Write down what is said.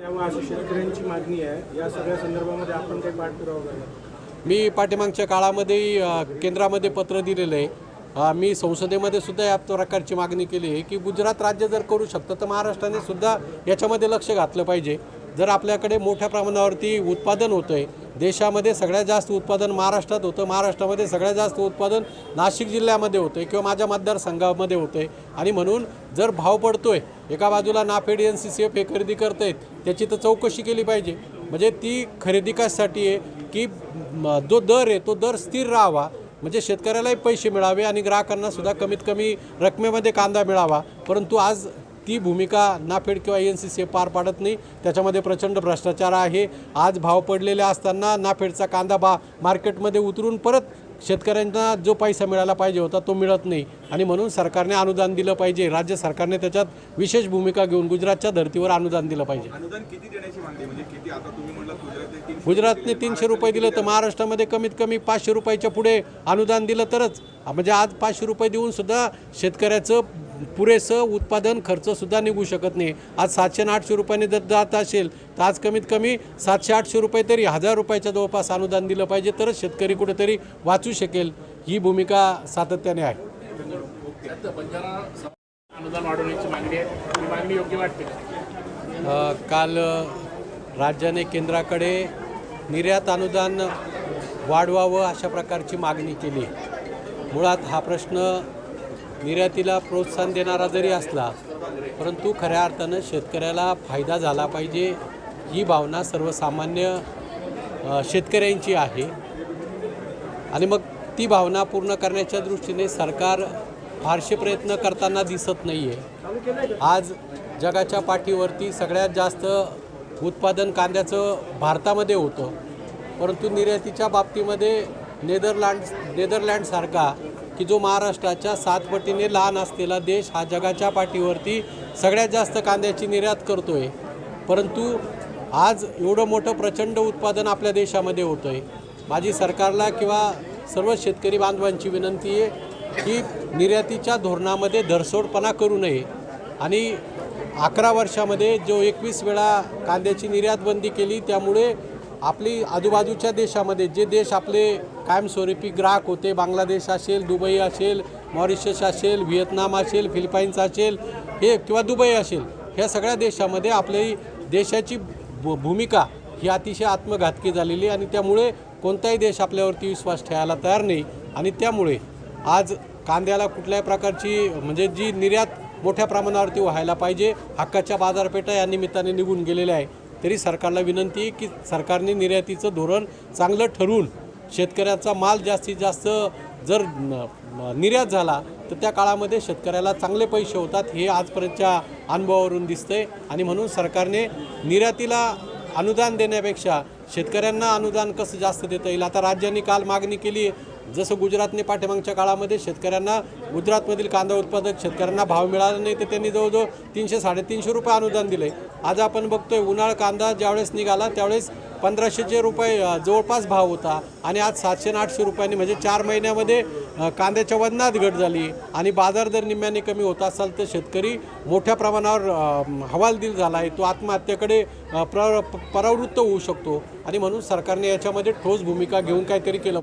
अशी शेतकऱ्यांची मागणी आहे. या सगळ्या संदर्भामध्ये आपण काही पाठपुरावा करणार मी पाठीमागच्या काळामध्ये केंद्रामध्ये पत्र दिलेलं आहे. मी संसदेमध्ये सुद्धा या प्रकारची मागणी केली आहे की गुजरात राज्य जर करू शकतं तर महाराष्ट्राने सुद्धा याच्यामध्ये लक्ष घातलं पाहिजे. जर आपल्याकडे मोठ्या प्रमाणावरती उत्पादन होतं आहे देशामध्ये सगळ्यात जास्त उत्पादन महाराष्ट्रात होतं. महाराष्ट्रामध्ये सगळ्यात जास्त उत्पादन नाशिक जिल्ह्यामध्ये होतं. आहे किंवा माझ्या मतदारसंघामध्ये होतं आहे आणि म्हणून जर भाव पडतोय एका बाजूला NAFED N C C F हे खरेदी करतायत त्याची तर चौकशी केली पाहिजे. म्हणजे ती खरेदी कशासाठी आहे की जो दर आहे तो दर स्थिर राहावा. म्हणजे शेतकऱ्यालाही पैसे मिळावे आणि ग्राहकांना सुद्धा कमीत कमी रकमेमध्ये कांदा मिळावा. परंतु आज ती भूमिका नाफेड किंवा एन सी सी पार पाडत नाही. त्याच्यामध्ये प्रचंड भ्रष्टाचार आहे. आज भाव पडलेले असताना नाफेडचा कांदा बा मार्केटमध्ये उतरून परत शेतकऱ्यांना जो पैसा मिळाला पाहिजे होता तो मिळत नाही. आणि म्हणून सरकारने अनुदान दिलं पाहिजे. राज्य सरकारने त्याच्यात विशेष भूमिका घेऊन गुजरातच्या धर्तीवर अनुदान दिलं पाहिजे. अनुदान किती देण्याची मागणी आहे? म्हणजे गुजरातने तीनशे रुपये दिलं तर महाराष्ट्रामध्ये कमीत कमी पाचशे रुपयाच्या पुढे अनुदान दिलं तरच. म्हणजे आज पाचशे रुपये देऊन सुद्धा शेतकऱ्याचं पुरेसं उत्पादन खर्चसुद्धा निघू शकत नाही. आज सातशे आणि आठशे रुपयाने जर जात असेल तर आज कमीत कमी सातशे आठशे रुपये तरी हजार रुपयाच्या जवळपास अनुदान दिलं पाहिजे तरच शेतकरी कुठेतरी वाचू शकेल. ही भूमिका सातत्याने आहे. अनुदान वाढवण्याची मागणी आहे मागणी योग्य वाटते काल राज्याने केंद्राकडे निर्यात अनुदान वाढवावं अशा प्रकारची मागणी केली. मुळात हा प्रश्न निर्यातीला प्रोत्साहन देणारा जरी असला परंतु खऱ्या अर्थानं शेतकऱ्याला फायदा झाला पाहिजे ही भावना सर्वसामान्य शेतकऱ्यांची आहे. आणि मग ती भावना पूर्ण करण्याच्या दृष्टीने सरकार फारसे प्रयत्न करताना दिसत नाही आहे आज जगाच्या पाठीवरती सगळ्यात जास्त उत्पादन कांद्याचं भारतामध्ये होतं. परंतु निर्यातीच्या बाबतीमध्ये नेदरलँड नेदरलँडसारखा की जो महाराष्ट्राच्या सात पटीने लहान असलेला देश हा जगाच्या पाठीवरती सगळ्यात जास्त कांद्याची निर्यात करतो आहे परंतु आज एवढं मोठं प्रचंड उत्पादन आपल्या देशामध्ये होतं आहे माझी सरकारला किंवा सर्व शेतकरी बांधवांची विनंती आहे की निर्यातीच्या धोरणामध्ये धरसोडपणा करू नये. आणि अकरा वर्षामध्ये जो एकवीस वेळा कांद्याची निर्यात बंदी केली त्यामुळे आपली आजूबाजूच्या देशामध्ये जे देश आपले कायमस्वरूपी ग्राहक होते बांगलादेश असेल दुबई असेल मॉरिशस असेल व्हिएतनाम असेल फिलिपाईन्स असेल हे किंवा दुबई असेल ह्या सगळ्या देशामध्ये आपली देशाची भूमिका ही अतिशय आत्मघातकी झालेली आणि त्यामुळे कोणताही देश आपल्यावरती विश्वास ठेवायला तयार नाही आणि त्यामुळे आज कांद्याला कुठल्याही प्रकारची म्हणजे जी निर्यात मोठ्या प्रमाणावरती व्हायला पाहिजे हक्काच्या बाजारपेठा या निमित्ताने निघून गेलेल्या आहे. तरी सरकारला विनंती आहे की सरकारने निर्यातीचं धोरण चांगलं ठरवून शेतकऱ्याचा माल जास्तीत जास्त जर निर्यात झाला तर त्या काळामध्ये शेतकऱ्याला चांगले पैसे होतात हे आजपर्यंतच्या अनुभवावरून दिसतंय. आणि म्हणून सरकारने निर्यातीला अनुदान देण्यापेक्षा शेतकऱ्यांना अनुदान कसं जास्त देता येईल? आता राज्यांनी काल मागणी केली आहे जसं गुजरातने पाठीमागच्या काळामध्ये शेतकऱ्यांना गुजरातमधील कांदा उत्पादक शेतकऱ्यांना भाव मिळाला नाही तर त्यांनी जवळजवळ तीनशे साडेतीनशे रुपये अनुदान दिलं. आहे आज आपण बघतोय उन्हाळ कांदा ज्यावेळेस निघाला त्यावेळेस पंधराशेचे रुपये जवळपास भाव होता. आणि आज सातशे आणि आठशे रुपयांनी म्हणजे चार महिन्यामध्ये कांद्याच्या वजनात घट झाली. आणि बाजार दर निम्म्याने कमी होत असाल तर शेतकरी मोठ्या प्रमाणावर हवालदिल झाला आहे. तो आत्महत्येकडे प्र प्रवृत्त होऊ शकतो. आणि म्हणून सरकारने याच्यामध्ये ठोस भूमिका घेऊन काहीतरी केलं